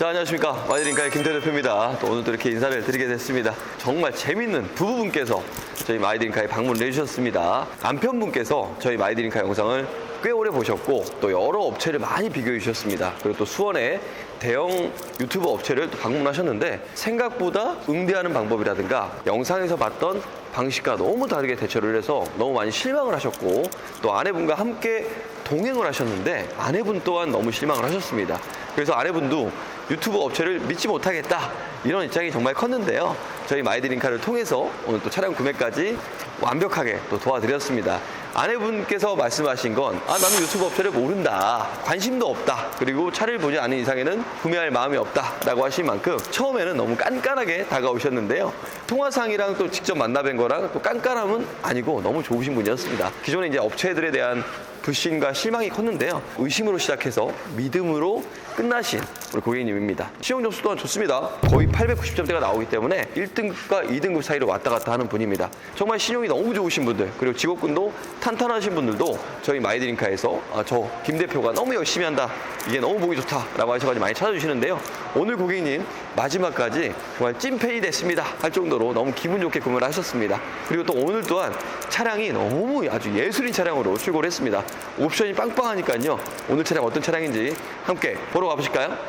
자, 안녕하십니까. 마이드링카의 김태 대표입니다. 또 오늘도 이렇게 인사를 드리게 됐습니다. 정말 재밌는 부부분께서 저희 마이드링카에 방문을 해주셨습니다. 남편분께서 저희 마이드링카 영상을 꽤 오래 보셨고 또 여러 업체를 많이 비교해 주셨습니다. 그리고 또 수원에 대형 유튜브 업체를 또 방문하셨는데 생각보다 응대하는 방법이라든가 영상에서 봤던 방식과 너무 다르게 대처를 해서 너무 많이 실망을 하셨고 또 아내분과 함께 동행을 하셨는데 아내분 또한 너무 실망을 하셨습니다. 그래서 아내분도 유튜브 업체를 믿지 못하겠다 이런 입장이 정말 컸는데요. 저희 마이드링카를 통해서 오늘 또 차량 구매까지 완벽하게 또 도와드렸습니다. 아내분께서 말씀하신 건 아, 나는 유튜브 업체를 모른다. 관심도 없다. 그리고 차를 보지 않은 이상에는 구매할 마음이 없다. 라고 하신 만큼 처음에는 너무 깐깐하게 다가오셨는데요. 통화상이랑 또 직접 만나뵌 거랑 또 깐깐함은 아니고 너무 좋으신 분이었습니다. 기존에 이제 업체들에 대한 불신과 실망이 컸는데요. 의심으로 시작해서 믿음으로 끝나신 우리 고객님입니다. 시험 점수 또한 좋습니다. 거의 890점대가 나오기 때문에 1등급과 2등급 사이로 왔다 갔다 하는 분입니다. 정말 신용이 너무 좋으신 분들 그리고 직업군도 탄탄하신 분들도 저희 마이드링카에서 아, 저김 대표가 너무 열심히 한다. 이게 너무 보기 좋다라고 하셔가지고 많이 찾아주시는데요. 오늘 고객님 마지막까지 정말 찐팬이 됐습니다 할 정도로 너무 기분 좋게 구매를 하셨습니다. 그리고 또 오늘 또한 차량이 너무 아주 예술인 차량으로 출고를 했습니다. 옵션이 빵빵하니까요. 오늘 차량 어떤 차량인지 함께 보러 가보실까요?